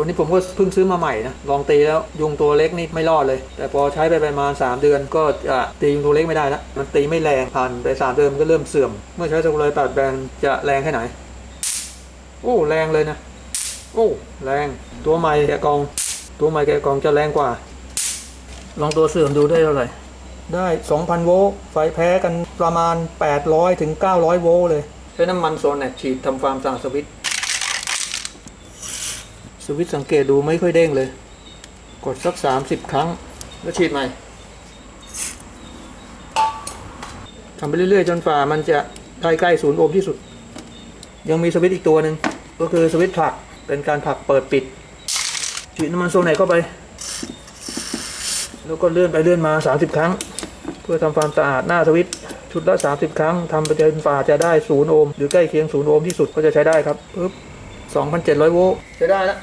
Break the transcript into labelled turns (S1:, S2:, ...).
S1: ตัวนี้ผมก็เพิ่งซื้อมาใหม่นะลองตีแล้วยุงตัวเล็กนี่ไม่รอดเลย แต่พอใช้ไปประมาณ 3 เดือนก็จะตียุงตัวเล็กไม่ได้แล้วมันตีไม่แรงผ่านไป3เดือนมันก็เริ่มเสื่อม เมื่อใช้สมุไรปราบแบนจะแรงแค่ไหน โอ้แรงเลยนะ โอ้แรงตัวใหม่แกะกอง ตัวใหม่แกะกองจะแรงกว่า ลองตัวเสื่อมดูได้เท่าไหร่ได้ 2,000 โวลต์ไฟแพ้กันประมาณ 800 ถึง 900 โวลต์เลย ใช้น้ำมันโซนแนฉีดทำฟาร์มสร้างสวิตช์ วิตสังเกตดูไม่ค่อยเด้งเลย กดสัก30ครั้ง แล้วฉีดใหม่ทำไปเรื่อยๆ จนฝ่ามันจะใกล้ใกล้ศูนย์โอห์มที่สุด ยังมีสวิตอีกตัวหนึ่งก็คือสวิตผลักเป็นการผลักเปิดปิดฉีดน้ำมันโซนไหนเข้าไป แล้วก็เลื่อนไปเลื่อนมา 30 ครั้ง เพื่อทำความสะอาดหน้าสวิตช์ชุดละ 30 ครั้งทำไปจนฝ่าจะได้ศูนย์โอห์มหรือใกล้เคียงศูนย์โอห์มที่สุดก็จะใช้ได้ครับปึ๊บ2,700 โวลต์ใช้ได้แล้ว